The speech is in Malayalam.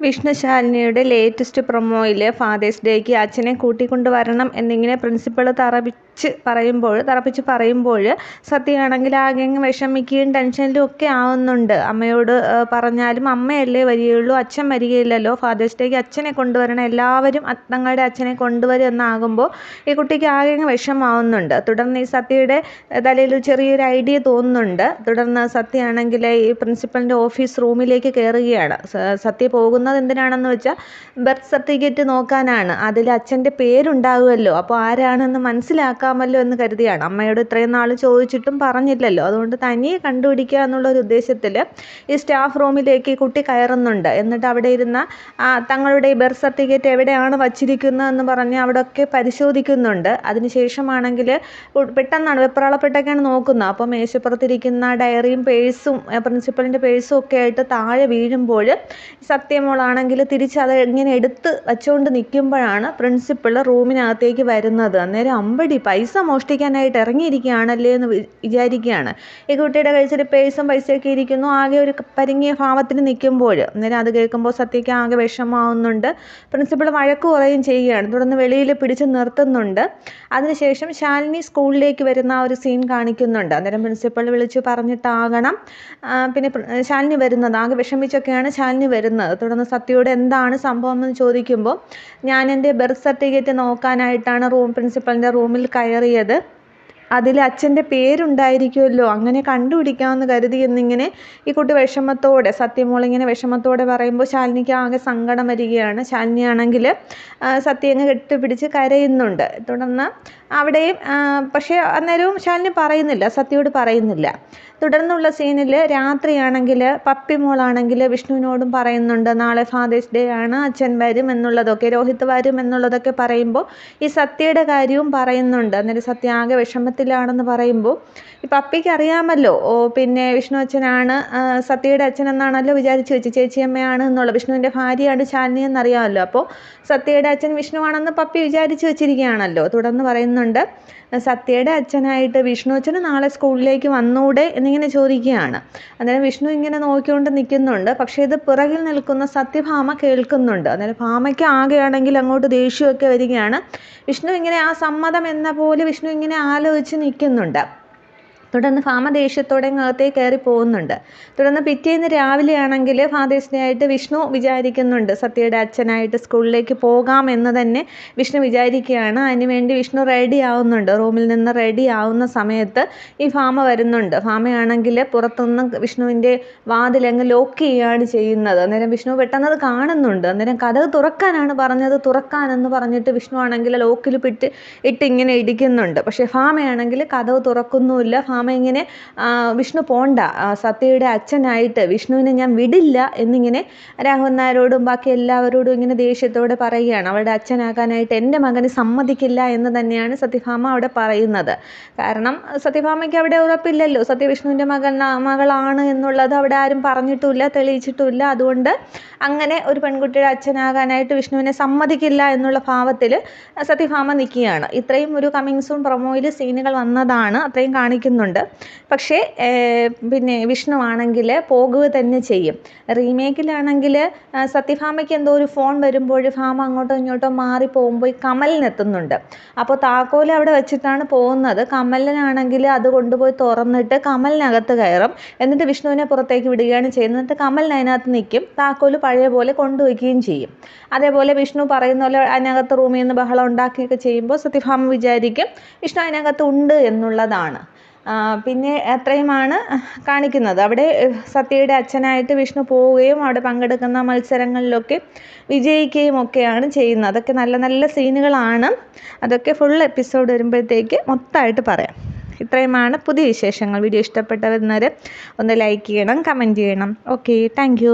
വിഷ്ണുശാലിനിയുടെ ലേറ്റസ്റ്റ് പ്രൊമോയിൽ ഫാദേഴ്സ് ഡേക്ക് അച്ഛനെ കൂട്ടിക്കൊണ്ട് വരണം എന്നിങ്ങനെ പ്രിൻസിപ്പൾ തറപ്പിച്ച് പറയുമ്പോൾ തറപ്പിച്ച് പറയുമ്പോൾ സത്യമാണെങ്കിൽ ആകെ വിഷമിക്കുകയും ടെൻഷനിലും ഒക്കെ ആവുന്നുണ്ട്. അമ്മയോട് പറഞ്ഞാലും അമ്മയല്ലേ വരികയുള്ളൂ അച്ഛൻ വരികയില്ലല്ലോ. ഫാദേഴ്സ് ഡേക്ക് അച്ഛനെ കൊണ്ടുവരണം എല്ലാവരും തങ്ങളുടെ അച്ഛനെ കൊണ്ടുവരും എന്നാകുമ്പോൾ ഈ കുട്ടിക്ക് ആകെ വിഷമാവുന്നുണ്ട് തുടർന്ന് ഈ സത്യയുടെ തലയിൽ ചെറിയൊരു ഐഡിയ തോന്നുന്നുണ്ട്. തുടർന്ന് സത്യമാണെങ്കിൽ ഈ പ്രിൻസിപ്പലിന്റെ ഓഫീസ് റൂമിലേക്ക് കയറുകയാണ്. സത്യ പോകുന്ന പോകുന്നത് എന്തിനാണെന്ന് വെച്ചാൽ ബർത്ത് സർട്ടിഫിക്കറ്റ് നോക്കാനാണ്. അതിൽ അച്ഛന്റെ പേരുണ്ടാകുമല്ലോ അപ്പോൾ ആരാണെന്ന് മനസ്സിലാക്കാമല്ലോ എന്ന് കരുതിയാണ്. അമ്മയോട് ഇത്രയും നാൾ ചോദിച്ചിട്ടും പറഞ്ഞില്ലല്ലോ. അതുകൊണ്ട് തനിയെ കണ്ടുപിടിക്കുക എന്നുള്ള ഒരു ഉദ്ദേശത്തിൽ ഈ സ്റ്റാഫ് റൂമിലേക്ക് കുട്ടി കയറുന്നുണ്ട്. എന്നിട്ട് അവിടെ ഇരുന്ന തങ്ങളുടെ ബർത്ത് സർട്ടിഫിക്കറ്റ് എവിടെയാണ് വച്ചിരിക്കുന്നത് എന്ന് പറഞ്ഞ് അവിടെയൊക്കെ പരിശോധിക്കുന്നുണ്ട്. അതിനുശേഷമാണെങ്കിൽ പെട്ടെന്നാണ് വെപ്രാളപ്പെട്ടൊക്കെയാണ് നോക്കുന്നത്. അപ്പോൾ മേശപ്പുറത്തിരിക്കുന്ന ഡയറിയും പേഴ്സും പ്രിൻസിപ്പലിന്റെ പേഴ്സും ഒക്കെ ആയിട്ട് താഴെ വീഴുമ്പോൾ സത്യമോളാണെങ്കിൽ തിരിച്ച് അത് ഇങ്ങനെ എടുത്ത് വെച്ചുകൊണ്ട് നിൽക്കുമ്പോഴാണ് പ്രിൻസിപ്പിൾ റൂമിനകത്തേക്ക് വരുന്നത്. അന്നേരം അമ്പടി പൈസ മോഷ്ടിക്കാനായിട്ട് ഇറങ്ങിയിരിക്കുകയാണല്ലേ എന്ന് വിചാരിക്കുകയാണ്. ഈ കുട്ടിയുടെ കഴിച്ചൊരു പേഴ്സും പൈസയൊക്കെ ഇരിക്കുന്നു. ആകെ ഒരു പരിങ്ങിയ ഭാവത്തിൽ നിൽക്കുമ്പോൾ അന്നേരം അത് കേൾക്കുമ്പോൾ സത്യയ്ക്ക് ആകെ വിഷമാവുന്നുണ്ട് പ്രിൻസിപ്പൾ വഴക്ക് കുറയും ചെയ്യുകയാണ്. തുടർന്ന് വെളിയിൽ പിടിച്ച് നിർത്തുന്നുണ്ട്. അതിനുശേഷം ശാലിനി സ്കൂളിലേക്ക് വരുന്ന ഒരു സീൻ കാണിക്കുന്നുണ്ട്. അന്നേരം പ്രിൻസിപ്പൾ വിളിച്ച് പറഞ്ഞിട്ടാകണം. പിന്നെ ശാലിനി വരുന്നത്. ആകെ വിഷമിച്ചൊക്കെയാണ് ശാലിനി വരുന്നത്. തുടർന്ന് സത്യയോട് എന്താണ് സംഭവം എന്ന് ചോദിക്കുമ്പോൾ ഞാൻ എന്റെ ബർത്ത് സർട്ടിഫിക്കറ്റ് നോക്കാനായിട്ടാണ് റൂം പ്രിൻസിപ്പളിന്റെ റൂമിൽ കയറിയത്. അതിൽ അച്ഛന്റെ പേരുണ്ടായിരിക്കുമല്ലോ. അങ്ങനെ കണ്ടുപിടിക്കാമെന്ന് കരുതി എന്നിങ്ങനെ ഈ കുട്ടി വിഷമത്തോടെ സത്യമോളിങ്ങനെ വിഷമത്തോടെ പറയുമ്പോൾ ശാലിനിക്ക് ആകെ സങ്കടം വരികയാണ്. ശാലിനിയാണെങ്കിൽ സത്യം അങ്ങ് കെട്ടിപ്പിടിച്ച് കരയുന്നുണ്ട്. തുടർന്ന് അവിടെയും പക്ഷേ അന്നേരവും ശാലിനി പറയുന്നില്ല സത്യയോട് പറയുന്നില്ല. തുടർന്നുള്ള സീനിൽ രാത്രിയാണെങ്കിൽ പപ്പി മോളാണെങ്കിൽ വിഷ്ണുവിനോടും പറയുന്നുണ്ട് നാളെ ഫാദേഴ്സ് ഡേ ആണ് അച്ഛൻ വരും എന്നുള്ളതൊക്കെ രോഹിത് വരും എന്നുള്ളതൊക്കെ പറയുമ്പോൾ ഈ സത്യയുടെ കാര്യവും പറയുന്നുണ്ട്. അന്നേരം സത്യ ആകെ വിഷമത്തിലാണെന്ന് പറയുമ്പോൾ ഈ പപ്പിക്ക് അറിയാമല്ലോ ഓ പിന്നെ വിഷ്ണു അച്ഛനാണ് സത്യയുടെ അച്ഛൻ എന്നാണല്ലോ വിചാരിച്ചു വെച്ച് ചേച്ചിയമ്മയാണ് എന്നുള്ള. വിഷ്ണുവിന്റെ ഭാര്യയാണ് ശാലിനി എന്നറിയാമല്ലോ. അപ്പോൾ സത്യയുടെ അച്ഛൻ വിഷ്ണുവാണെന്ന് പപ്പി വിചാരിച്ചു വെച്ചിരിക്കുകയാണല്ലോ. തുടർന്ന് പറയുന്നുണ്ട് സത്യയുടെ അച്ഛനായിട്ട് വിഷ്ണു അച്ഛന് നാളെ സ്കൂളിലേക്ക് വന്നൂടെ എന്നിങ്ങനെ ചോദിക്കുകയാണ്. അന്നേരം വിഷ്ണു ഇങ്ങനെ നോക്കിക്കൊണ്ട് നിൽക്കുന്നുണ്ട്. പക്ഷേ ഇത് പിറകിൽ നിൽക്കുന്ന സത്യഭാമ കേൾക്കുന്നുണ്ട്. അന്നേരം ഭാമയ്ക്ക് ആകെയാണെങ്കിൽ അങ്ങോട്ട് ദേഷ്യമൊക്കെ വരികയാണ്. വിഷ്ണു ഇങ്ങനെ ആ സമ്മതം എന്ന പോലെ വിഷ്ണു ഇങ്ങനെ ആലോചിച്ച് നിൽക്കുന്നുണ്ട്. തുടർന്ന് ഫാമ ദേഷ്യത്തോടെ അകത്തേക്ക് കയറി പോകുന്നുണ്ട്. തുടർന്ന് പിറ്റേന്ന് രാവിലെ ആണെങ്കിൽ ഫാദേഴ്സിനെയായിട്ട് വിഷ്ണു വിചാരിക്കുന്നുണ്ട് സത്യയുടെ അച്ഛനായിട്ട് സ്കൂളിലേക്ക് പോകാം എന്ന് തന്നെ വിഷ്ണു വിചാരിക്കുകയാണ്. അതിനുവേണ്ടി വിഷ്ണു റെഡി ആവുന്നുണ്ട്. റൂമിൽ നിന്ന് റെഡി ആവുന്ന സമയത്ത് ഈ ഫാമ വരുന്നുണ്ട്. ഫാമയാണെങ്കിൽ പുറത്തുനിന്ന് വിഷ്ണുവിന്റെ വാതിൽ അങ്ങ് ലോക്ക് ചെയ്യുകയാണ് ചെയ്യുന്നത്. അന്നേരം വിഷ്ണു പെട്ടെന്ന് അത് കാണുന്നുണ്ട്. അന്നേരം കഥ തുറക്കാനാണ് പറഞ്ഞത്. തുറക്കാനെന്ന് പറഞ്ഞിട്ട് വിഷ്ണു ആണെങ്കിൽ ലോക്കിൽ പിട്ട് ഇട്ട് ഇങ്ങനെ ഇടിക്കുന്നുണ്ട്. പക്ഷേ ഫാമയാണെങ്കിൽ കഥ തുറക്കുന്നുമില്ല. മാമ ഇങ്ങനെ വിഷ്ണു പോണ്ട സത്യയുടെ അച്ഛനായിട്ട് വിഷ്ണുവിനെ ഞാൻ വിടില്ല എന്നിങ്ങനെ രാഘവൻ നായരോടും ബാക്കി എല്ലാവരോടും ഇങ്ങനെ ദേഷ്യത്തോടെ പറയുകയാണ്. അവളുടെ അച്ഛനാകാനായിട്ട് എന്റെ മകന് സമ്മതിക്കില്ല എന്ന് തന്നെയാണ് സത്യഭാമ അവിടെ പറയുന്നത്. കാരണം സത്യഭാമയ്ക്ക് അവിടെ ഉറപ്പില്ലല്ലോ. സത്യവിഷ്ണുവിന്റെ മകൻ മകളാണ് എന്നുള്ളത് അവിടെ ആരും പറഞ്ഞിട്ടുമില്ല തെളിയിച്ചിട്ടുമില്ല അതുകൊണ്ട് അങ്ങനെ ഒരു പെൺകുട്ടിയുടെ അച്ഛനാകാനായിട്ട് വിഷ്ണുവിനെ സമ്മതിക്കില്ല എന്നുള്ള ഭാവത്തിൽ സത്യഭാമ നിൽക്കുകയാണ്. ഇത്രയും ഒരു കമ്മിങ് സൂൺ പ്രൊമോയിൽ സീനുകൾ വന്നതാണ് അത്രയും കാണിക്കുന്നുണ്ട്. ഉണ്ട്. പക്ഷേ പിന്നെ വിഷ്ണു ആണെങ്കിൽ പോകുക തന്നെ ചെയ്യും. റീമേക്കിലാണെങ്കിൽ സത്യഭാമയ്ക്ക് എന്തോ ഒരു ഫോൺ വരുമ്പോൾ ഭാമ അങ്ങോട്ടോ ഇങ്ങോട്ടോ മാറി പോകുമ്പോൾ കമലിനെത്തുന്നുണ്ട് അപ്പോൾ താക്കോൽ അവിടെ വെച്ചിട്ടാണ് പോകുന്നത്. കമലിനാണെങ്കിൽ അത് കൊണ്ടുപോയി തുറന്നിട്ട് കമലിനകത്ത് കയറും. എന്നിട്ട് വിഷ്ണുവിനെ പുറത്തേക്ക് വിടുകയാണ് ചെയ്യുന്നത്. എന്നിട്ട് കമലിന് അതിനകത്ത് നിൽക്കും. താക്കോൽ പഴയ പോലെ കൊണ്ടുവയ്ക്കുകയും ചെയ്യും. അതേപോലെ വിഷ്ണു പറയുന്ന പോലെ അതിനകത്ത് റൂമിൽ നിന്ന് ബഹളം ഉണ്ടാക്കിയൊക്കെ ചെയ്യുമ്പോൾ സത്യഭാമ വിചാരിക്കും വിഷ്ണു അതിനകത്ത് ഉണ്ട് എന്നുള്ളതാണ്. പിന്നെ അത്രയുമാണ് കാണിക്കുന്നത്. അവിടെ സത്യയുടെ അച്ഛനായിട്ട് വിഷ്ണു പോവുകയും അവിടെ പങ്കെടുക്കുന്ന മത്സരങ്ങളിലൊക്കെ വിജയിക്കുകയും ഒക്കെയാണ് ചെയ്യുന്നത്. അതൊക്കെ നല്ല നല്ല സീനുകളാണ്. അതൊക്കെ ഫുൾ എപ്പിസോഡ് വരുമ്പോഴത്തേക്ക് മൊത്തമായിട്ട് പറയാം. ഇത്രയുമാണ് പുതിയ വിശേഷങ്ങൾ. വീഡിയോ ഇഷ്ടപ്പെട്ടവരുന്നവർ ഒന്ന് ലൈക്ക് ചെയ്യണം കമന്റ് ചെയ്യണം. Okay thank